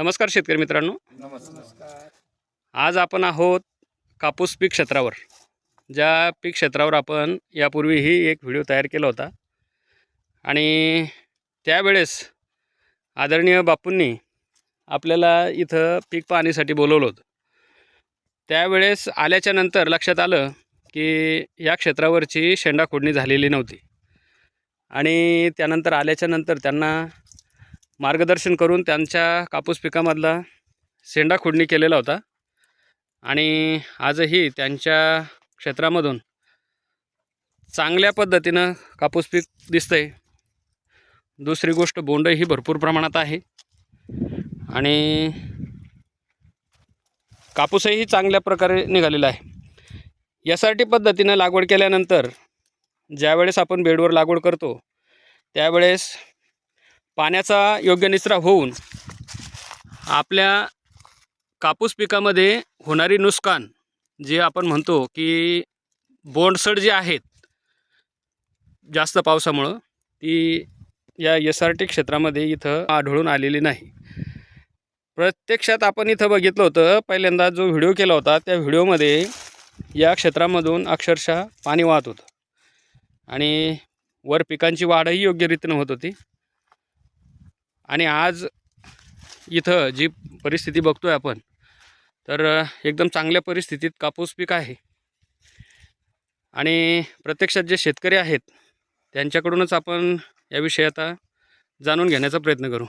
नमस्कार शेतकरी मित्रांनो. नमस्कार आज आपण आहोत कापूस पीक क्षेत्रावर. ज्या पीक क्षेत्रावर आपण यापूर्वीही एक व्हिडिओ तयार केला होता. आणि त्यावेळेस आदरणीय बापूंनी आपल्याला इथं पीक पाहणीसाठी बोलवलं होतं. त्यावेळेस आल्याच्यानंतर लक्षात आलं की या क्षेत्रावरची शेंडा खोडणी झालेली नव्हती. आणि त्यानंतर आल्याच्यानंतर त्यांना मार्गदर्शन करून त्यांच्या कापूस पिकामधला शेंडा खोडणी केलेला होता. आणि आजही त्यांच्या क्षेत्रामधून चांगल्या पद्धतीनं कापूस पीक दिसतंय. दुसरी गोष्ट बोंडही भरपूर प्रमाणात आहे. आणि कापूसही चांगल्या प्रकारे निघालेला आहे. यासाठी पद्धतीनं लागवड केल्यानंतर ज्यावेळेस आपण बेडवर लागवड करतो त्यावेळेस पाण्याचा योग्य निचरा होऊन आपल्या कापूस पिकामध्ये होणारी नुकसान जे आपण म्हणतो की बोंडसड जे आहेत जास्त पावसामुळं ती या एस आर टी क्षेत्रामध्ये इथं आढळून आलेली नाही. प्रत्यक्षात आपण इथं बघितलं होतं पहिल्यांदा जो व्हिडिओ केला होता त्या व्हिडिओमध्ये या क्षेत्रामधून अक्षरशः पाणी वाहत होतं. आणि वर पिकांची वाढही योग्य रीतीनं होत होती. आणि आज इथं जी परिस्थिती बघतोय आपण तर एकदम चांगल्या परिस्थितीत कापूस पीक आहे. आणि प्रत्यक्षात जे शेतकरी आहेत त्यांच्याकडूनच आपण याविषयी आता जाणून घेण्याचा प्रयत्न करू.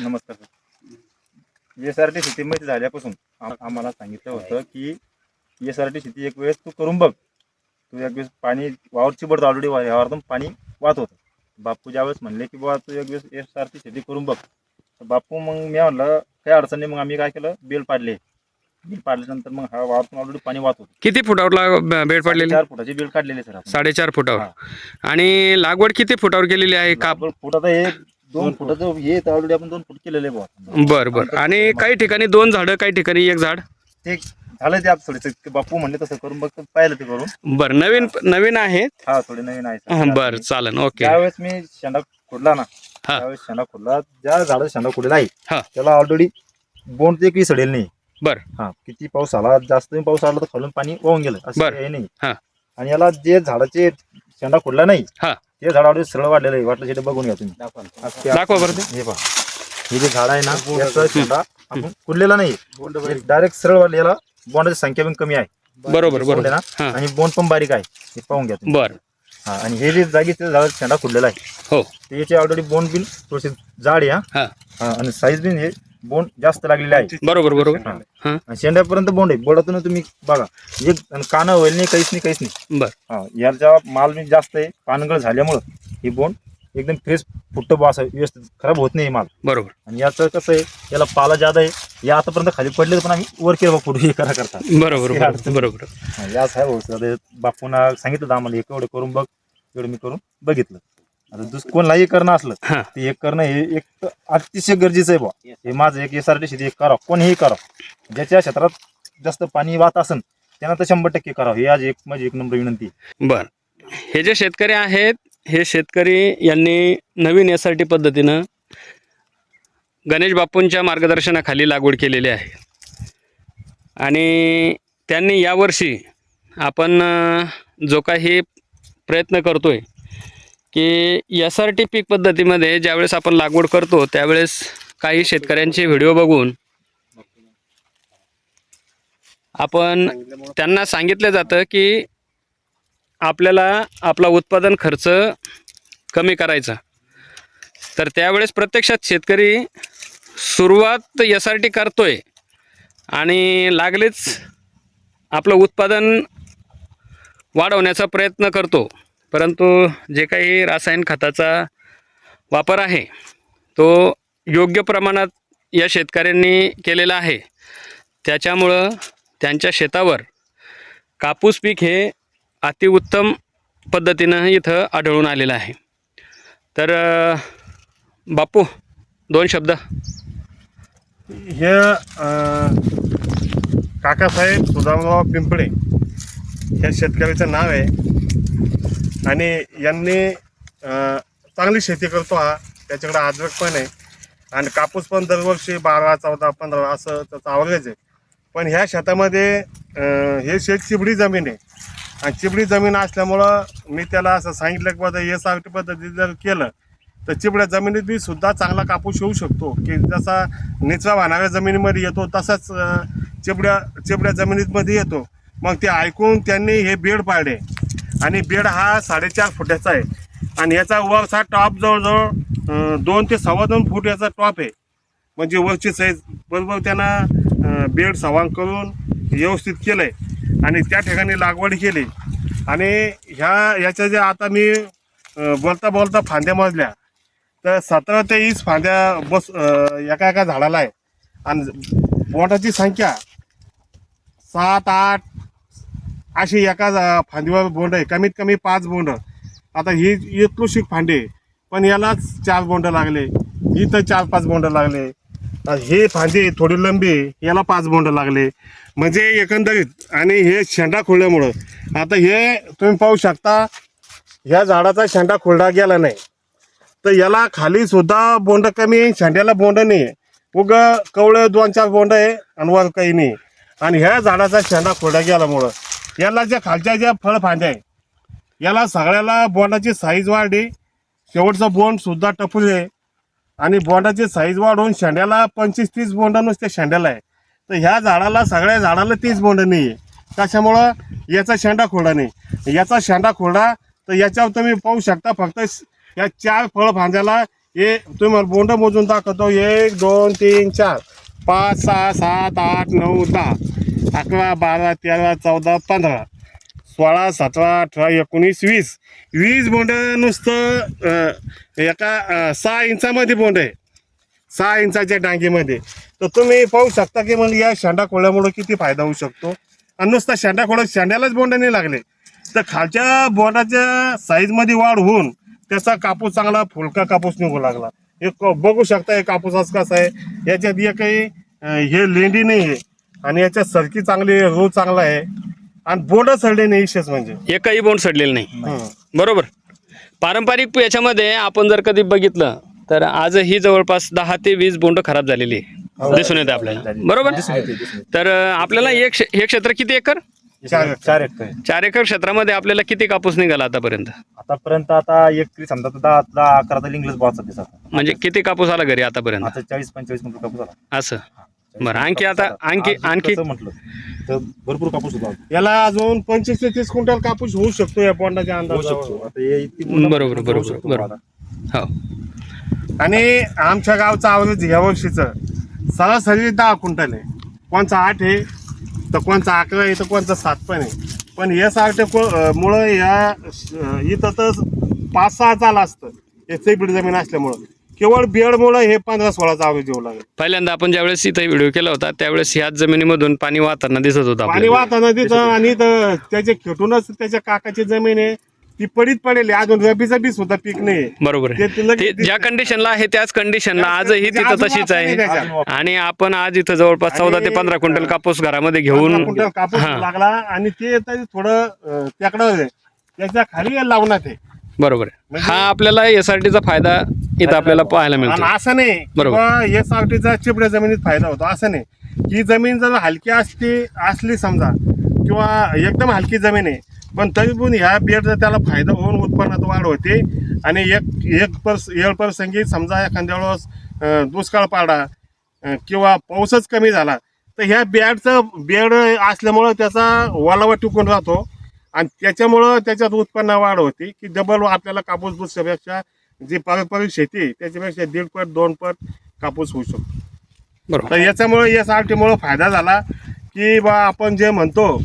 नमस्कार सर. एस आर टी शेतीमध्ये झाल्यापासून आम- आम्हाला सांगितलं होतं की एस आर टी शेती एक वेळेस तू करून बघ. तू एक वेळेस पाणी वावरची बड ऑलरेडी यावरतून पाणी वाहत होतं. बापू ज्यावेळेस म्हणले की बाबा तू एक वेळेस एस आर टी शेती करून बघ. तर बापू मग मी म्हणलं काही अडचण नाही. मग आम्ही काय केलं? बेल पाडले. बेल पाडल्यानंतर मग हा वावरतून ऑलरेडी पाणी वाहत होतं. किती फुटावरला ब- बेड पडलेली? चार फुटाची बेल काढलेली सर आपण. साडेचार फुटावर. हा. आणि लागवड किती फुटावर केलेली आहे? का फुट आता हे दोन फुटाचं हे ऑलरेडी आपण दोन फूट केलेले आहे बुवा. बरं बरं. आणि काही ठिकाणी दोन झाडं काही ठिकाणी एक झाड? ते झालं ते आता थोडे बापू म्हणले तसं करून बघ पाहिलं ते करून बरं नवीन नवीन आहेत हा थोडे नवीन आहे. बरं चालन ओके ज्यावेळेस मी शेंडा खोडला ना हा. त्यावेळेस शेंडा खोडला ज्या झाडाचा शेंडा खोडलेला आहे. त्याला ऑलरेडी बोंड एक सडेल नाही बरं. हा किती पाऊस आला जास्त पाऊस आला तर खालून पाणी वाहून गेलं असं बरं. काही नाही हा. आणि याला जे झाडाचे शेंडा खोडला नाही हा. ते झाड ऑलरेडी सरळ वाढलेलं आहे वाटलं शेडे बघून घ्या तुम्ही असं ते- दाखवा बरं ते. हे पहा हे जे झाड आहे ना याचा शेंडा आपण कुडलेला नाही डायरेक्ट सरळ वाढलेला बोंडाची संख्या पण कमी आहे. बरोबर बरोबर. ना हा. आणि बोंड पण बारीक आहे. हे पाहून घ्या तुम्ही. बरं. हा आणि हे जे जागी ते शेंडा खुडलेला आहे. हो. ते याचे ऑलरेडी बोंड बिन थोडेसे जाड आहे हा. हा. हा आणि साईज बिन हे बोंड जास्त लागलेले आहे. बरोबर बरोबर. हा. हा. आणि शेंड्यापर्यंत बोंड आहे. बोर्डातून तुम्ही बघा. एक कानं होईल नाही काहीच नाही काहीच नाही. बरं. हा याचा माल बी जास्त आहे. पानगळ झाल्यामुळं ही बोंड एकदम फ्रेश फुटतो बा असं व्यवस्थित खराब होत नाही हे माल. बरोबर. आणि याचं कसं आहे याला पाला जादा आहे या आतापर्यंत खाली पडले पण आम्ही वर केलं पुढे हे करा करता. बरोबर हे बरोबर अडचण. बरोबर. हा, या साहेब बापूंना सांगितलं होतं आम्हाला एक एवढं करून बघ एवढं मी करून बघितलं. आता दुस कोणालाही करणं असलं हा. ते एक करणं हे एक अतिशय गरजेचं आहे बा. हे माझं एक एस आर टी शेती एक करा कोणीही करा. ज्याच्या क्षेत्रात जास्त पाणी वाहत असेल त्यांना तर शंभर टक्के करावं हे आज एक माझी एक नंबर विनंती आहे. बर. हे जे शेतकरी आहेत हे शेतकरी यांनी नवीन एस आर टी पद्धतीनं गणेश बापूंच्या मार्गदर्शनाखाली लागवड केलेली आहे. आणि त्यांनी यावर्षी आपण जो काही प्रयत्न करतो आहे की एस आर टी पीक पद्धतीमध्ये ज्यावेळेस आपण लागवड करतो त्यावेळेस काही शेतकऱ्यांचे व्हिडिओ बघून आपण त्यांना सांगितलं जातं की आपल्याला आपला उत्पादन खर्च कमी करायचा. तर त्यावेळेस प्रत्यक्षात शेतकरी सुरुवात एस आर टी करतोय आणि लागलीच आपलं उत्पादन वाढवण्याचा प्रयत्न करतो. परंतु जे काही रासायन खताचा वापर आहे तो योग्य प्रमाणात या शेतकऱ्यांनी केलेला आहे. त्याच्यामुळं त्यांच्या शेतावर कापूस पीक हे अतिउत्तम पद्धतीनं इथं आढळून आलेलं आहे. तर बापू दोन शब्द. हे काकासाहेब सुदामराव पिंपळे ह्या शेतकऱ्याचं नाव आहे. आणि यांनी चांगली शेती करतो हा. त्याच्याकडे आजरक पण आहे. आणि कापूस पण दरवर्षी बारा चौदा पंधरा असं त्याचं आवरेज आहे. पण ह्या शेतामध्ये हे शेत चिबडी जमीन आहे. आणि चिबडी जमीन असल्यामुळं मी त्याला असं सांगितलं की बाबा एस आर पद्धती जर केलं तर चिबड्या जमिनीत बी सुद्धा चांगला कापूस येऊ शकतो. की जसा निचरा वाहणाऱ्या जमिनीमध्ये येतो तसाच चिबड्या चिबड्या जमिनीमध्ये येतो. मग ते ऐकून त्यांनी हे बेड पाडले. आणि बेड हा साडेचार फुटाचा आहे. आणि याचा वरचा टॉप जवळजवळ दोन ते सव्वा दोन फूट याचा टॉप आहे. म्हणजे वरची साईज बरोबर त्यांना बेड सवांग करून व्यवस्थित केलं आहे आणि त्या ठिकाणी लागवड केली. आणि ह्या याच्या ज्या आता मी बोलता बोलता फांद्या मोजल्या. तर सतरा ते वीस फांद्या बस एका एका झाडाला आहे. आणि बोटाची संख्या सात आठ अशी एका फांदीवर बोंड आहे. कमीत कमी पाच बोंड. आता ही इतलूशिक फांडी पण यालाच चार बोंड लागले. इथं चार पाच बोंड लागले. आता हे फांदी थोडी लंबी याला पाच बोंड लागले. म्हणजे एकंदरीत आणि हे शेंडा खुळल्यामुळं आता हे तुम्ही पाहू शकता ह्या झाडाचा शेंडा खोडला गेला नाही. तर याला खाली सुद्धा बोंड कमी आहे शेंड्याला बोंड नाही उग कवळं दोन चार बोंड आहे आणि वर काही नाही. आणि ह्या झाडाचा शेंडा खोडा गेल्यामुळं याला ज्या खालच्या ज्या फळफांद्या आहे याला सगळ्याला बोंडाची साईज वाढली. शेवटचा बोंड सुद्धा टपूल आहे आणि बोंडाची साईज वाढवून शेंड्याला पंचवीस तीस बोंड नुसत्या शेंड्याला आहे. तर ह्या झाडाला सगळ्या झाडाला तीस बोंड नाही आहे त्याच्यामुळं याचा शेंडा खोडा नाही. याचा शेंडा खोडा तर याच्यावर तुम्ही पाहू शकता फक्त या चार फळ फांद्याला हे तुम्ही बोंड मोजून दाखवतो. एक दोन तीन चार. पाच सहा सात आठ नऊ दहा. अकरा बारा तेरा चौदा पंधरा. सोळा सतरा अठरा एकोणीस वीस. वीस बोंड नुसतं एका सहा इंचामध्ये बोंड आहे. सहा इंचाच्या डांगेमध्ये. तर तुम्ही पाहू शकता की मग या शेंडा खोळ्यामुळं किती फायदा होऊ शकतो. आणि नुसता शेंडा खोळा शेंड्यालाच बोंड नाही लागले. तर खालच्या बोंडाच्या साईजमध्ये वाढ होऊन त्याचा कापूस चांगला फुलका कापूस निघू लागला. हे क- बघू शकता हे कापूस आज कसा आहे. याच्यात हे काही हे लेंडी नाही आहे आणि याच्यात सरकी चांगली रो चांगला आहे. आणि बोंड सडले नाही विशेष म्हणजे. एकही बोंड सडलेलं नाही. हं. बरोबर. पारंपरिक याच्यामध्ये आपण जर कधी बघितलं तर आजही जवळपास दहा ते वीस बोंड खराब झालेली आहे. दिसून येते आपल्याला. बरोबर? तर आपल्याला एक हे क्षेत्र किती एकर? चार चार एकर. चार एकर क्षेत्रामध्ये आपल्याला किती कापूस निघाला आतापर्यंत? आतापर्यंत आता एक समजा आता दहा दहा अकरा तर इंग्लिश आता म्हणजे किती कापूस आला घरी आतापर्यंत? आता चाळीस पंचेचाळीस कापूस आला. असं. बरं आणखी आता आणखी आणखी म्हटलं तर भरपूर कापूस होता. याला अजून पंचवीस ते तीस क्विंटल कापूस होऊ शकतो या होऊ अंदाजावर. शकतो आता हे इतकी मोठा बरोबर, होऊ बरोबर, शकतो बरोबर. आता. हो. आणि आमच्या गावचा आवरेज ह्या वर्षीचं सरासरी दहा क्विंटल आहे. कोणचा आठ आहे तर कोणचा अकरा आहे तर कोणचा सात पण आहे. पण या सारख्या को- मुळं या इथं तर पाच सहा चाल असतं. हे चैपीड जमीन असल्यामुळं. केवळ बेडमुळं हे पंधरा सोळाचा आवरेज येऊ लागेल पहिल्यांदा आपण ज्यावेळेस इथं व्हिडिओ केला होता त्यावेळेस ह्याच जमिनीमधून पाणी वाहताना दिसत होतं पाणी आपल्याला. वाहताना तिथं आणि इथं त्याचे खेटूनच त्याच्या काकाची जमीन आहे ती पडीत पडेल अजून रबीचं बी सुद्धा पीक नाही बरोबर आहे ते तुला ते ज्या कंडिशनला आहे त्याच कंडिशनला आजही म्हणजे तिथं अजून तशीच आहे त्याच्यात. आणि आपण आज इथं जवळपास चौदा ते आणि- पंधरा क्विंटल कापूस घरामध्ये पंधरा घेऊन क्विंटल कापूस हा. लागला आणि ते थोडं त्याकडं. त्याच्याखाली आहे बरोबर आहे. म्हणजे- हा आपल्याला एसआरटीचा फायदा इथं आपल्याला पाहायला आणि मिळतो असं नाही बरोबर. किंवा या सावटीचा चिपड्या जमिनीत फायदा होतो. असं नाही ही जमीन जर हलकी असती असली समजा किंवा एकदम हलकी जमीन आहे पण तरी पण ह्या बेडचा त्याला फायदा होऊन उत्पन्नात वाढ होते. आणि एक एक पर येळ प्रसंगी समजा एखाद्या वेळेस अं, दुष्काळ पाडा अं, किंवा पाऊसच कमी झाला तर ह्या बेडचं बेड असल्यामुळं त्याचा ओलावा टिकून राहतो. आणि त्याच्यामुळं त्याच्यात उत्पन्न वाढ होते की डबल आपल्याला कापूस दुसऱ्यापेक्षा जी पारंपरिक शेती त्याच्यापेक्षा दीड पट दोन पट कापूस होऊ शकतो. बरोबर. तर याच्यामुळे या साठीमुळं फायदा झाला की बा आपण जे म्हणतो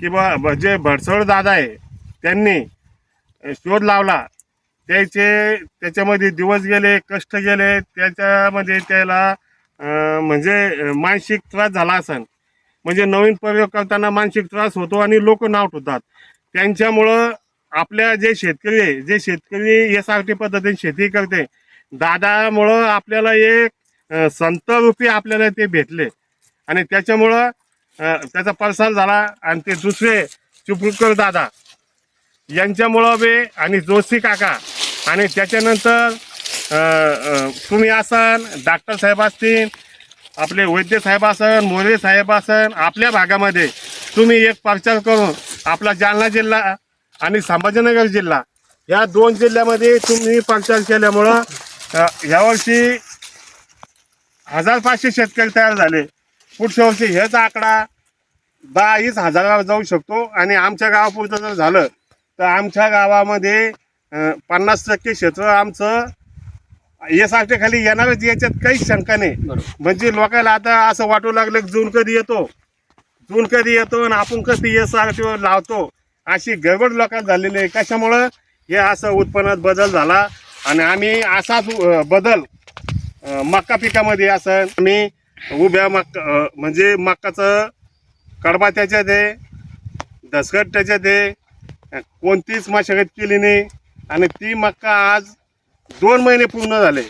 की बा जे भडसळ दादा आहे त्यांनी शोध लावला. त्याचे त्याच्यामध्ये दिवस गेले कष्ट गेले त्याच्यामध्ये त्याला म्हणजे मानसिक त्रास झाला असन. म्हणजे नवीन प्रयोग करताना मानसिक त्रास होतो आणि लोक नाव ठेवतात. त्यांच्यामुळं आपल्या जे शेतकरी आहे जे शेतकरी एस आर टी पद्धतीने शेती करते दादामुळं आपल्याला एक संत रूपी आपल्याला ते भेटले. आणि त्याच्यामुळं त्याचा प्रसार झाला आणि ते दुसरे चिपळूणकर दादा यांच्यामुळं बे आणि जोशी काका आणि त्याच्यानंतर तुम्ही असाल डॉक्टर साहेब असतील आपले वैद्य साहेब असन मोरे साहेब असन आपल्या भागामध्ये तुम्ही एक प्रचार करून आपला जालना जिल्हा आणि संभाजीनगर जिल्हा या दोन जिल्ह्यामध्ये तुम्ही प्रचार केल्यामुळं यावर्षी हजार पाचशे शेतकरी तयार झाले. पुढच्या वर्षी हेच आकडा दहा वीस हजारावर जाऊ शकतो आणि आमच्या गावापुरतं जर झालं तर आमच्या गावामध्ये पन्नास टक्के क्षेत्र आमचं यासाठी खाली येणारच याच्यात काहीच शंका नाही. म्हणजे लोकांना आता असं वाटू लागलं की जून कधी येतो? जून कधी येतो आणि आपण कधी एस आर लावतो? अशी गडबड लोकांना झालेली आहे. कशामुळं? हे असं उत्पन्नात बदल झाला आणि आम्ही असाच बदल मक्का पिकामध्ये असं आम्ही उभ्या मक्का म्हणजे मक्काचं कडबा त्याच्यात आहे दसकट त्याच्यात आहे कोणतीच मशागत केली नाही. आणि ती मक्का आज दोन महिने पूर्ण झाले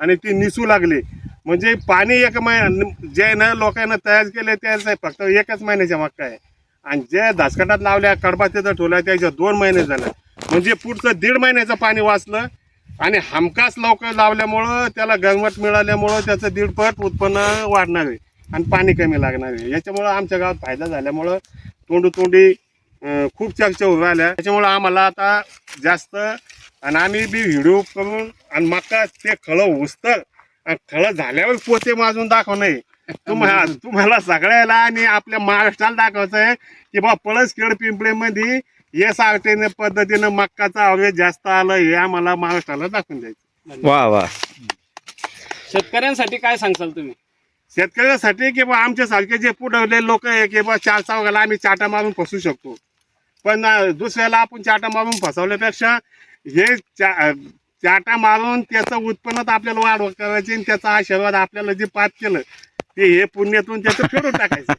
आणि ती निसू लागली. म्हणजे पाणी एक महिना जे ना लोकांना तयार केले त्याचं फक्त एकच महिन्याच्या मक्का आहे. आणि जे धासकटात लावल्या कडबा तिथं ठेवल्या त्याच्या दोन महिने झाले. म्हणजे पुढचं दीड महिन्याचं पाणी वाचलं आणि हमखास लवकर लावल्यामुळं त्याला गंमत मिळाल्यामुळं त्याचं दीडपट उत्पन्न वाढणार आहे आणि पाणी कमी लागणार आहे. याच्यामुळं आमच्या गावात फायदा झाल्यामुळं तोंडोतोंडी तोंडी खूप चर्चा होऊ राहिल्या. त्याच्यामुळं आम्हाला आता जास्त आणि आम्ही बी व्हिडिओ करून आणि मका ते खळं उचतं आणि खळं झाल्यावर पोते माजून दाखवणं. आहे तुम्हाला तुम्हाला सगळ्याला आणि आपल्या महाराष्ट्राला दाखवायचं आहे की बा पळसखेड पिंपळेमध्ये या सारख्या पद्धतीनं मक्काचा अवरेज जास्त आलं हे आम्हाला महाराष्ट्राला दाखवून द्यायचं. वा वा. शेतकऱ्यांसाठी काय सांगसाल तुम्ही? शेतकऱ्यासाठी की बा आमच्यासारखे जे पुढवले लोक आहे की बा चार चौघाला आम्ही चाटा मारून फसू शकतो. पण दुसऱ्याला आपण चाटा मारून फसवल्यापेक्षा हे चा चाटा मारून त्याचं उत्पन्नात आपल्याला वाढ करायची आणि त्याचा आशीर्वाद आपल्याला जे पाप केलं ते हे पुण्यातून त्याचं फेडून टाकायचं.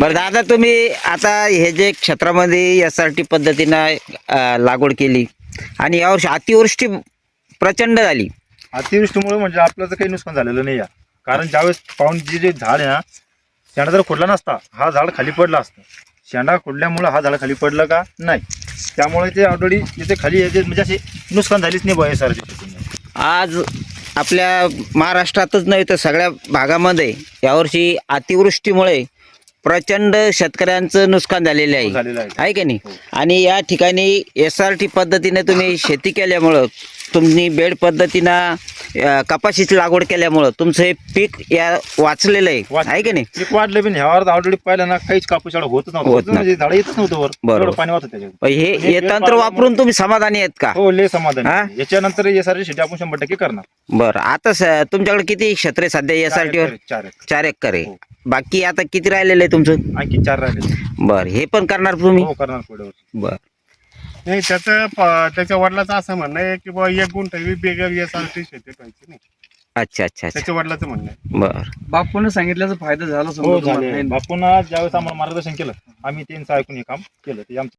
बरं दादा तुम्ही आता हे जे क्षेत्रामध्ये एस आर टी पद्धतीनं लागवड केली आणि यावर्षी अतिवृष्टी प्रचंड झाली. अतिवृष्टीमुळे म्हणजे आपलं तर काही नुकसान झालेलं नाही या कारण ज्यावेळेस पाऊन जे जे झाड आहे ना जर खोडला नसता हा झाड खाली पडला असतं. शेंडा खोडल्यामुळं हा झाड खाली पडलं का? नाही. त्यामुळे ते ऑलरेडी इथे खाली याचे म्हणजे असे नुकसान झालीच नाही बघा सर आज आपल्या महाराष्ट्रातच नाही तर सगळ्या भागामध्ये यावर्षी अतिवृष्टीमुळे प्रचंड शेतकऱ्यांचं नुकसान झालेलं आहे. झालेलं आहे. आहे की नाही? हो. आणि या ठिकाणी एस आर टी पद्धतीने तुम्ही शेती केल्यामुळं तुम्ही बेड पद्धतीनं अं, कपाशीची लागवड केल्यामुळं तुमचं हे पीक या वाचलेलं आहे. वाच- आहे की नाही? पीक वाढलं नाही ह्यावर ऑलरेडी पाहिलं ना काहीच कापूस झाड नव्हतं. होत होतच म्हणजे झाड येतच नव्हतं वर. बरोबर. एवढं पाणी त्याच्यात पण हे हे हे तंत्र वापरून तुम्ही समाधानी आहेत का? हो लय समाधान हा? आहे. याच्यानंतर या सारी शेती आपण शंभर टक्के करणार. बरं. आता स- तुमच्याकडे किती क्षेत्र आहे सध्या एस आर चार टीवर एकर- चार एकर. चार एकर आहे. हो. बाकी आता किती राहिलेलं आहे तुमचं? आणखी चार राहिले बरं हे पण करणार तुम्ही? हो करणार पुढे बरं. नाही त्याचं प- त्याच्या वडिलाचं असं म्हणणं आहे की बा एक गुंठ बेगर यासारखी शेती व्हायची नाही. अच्छा अच्छा अच्छा. त्याच्या वडिलाचं म्हणणं आहे. बरं. बापून सांगितल्याचा फायदा झाला हो समजा तुम्हाला? बापून ज्यावेळेस आम्हाला मार्गदर्शन केलं आम्ही त्यांचं ऐकून हे काम केलं. ते आमचं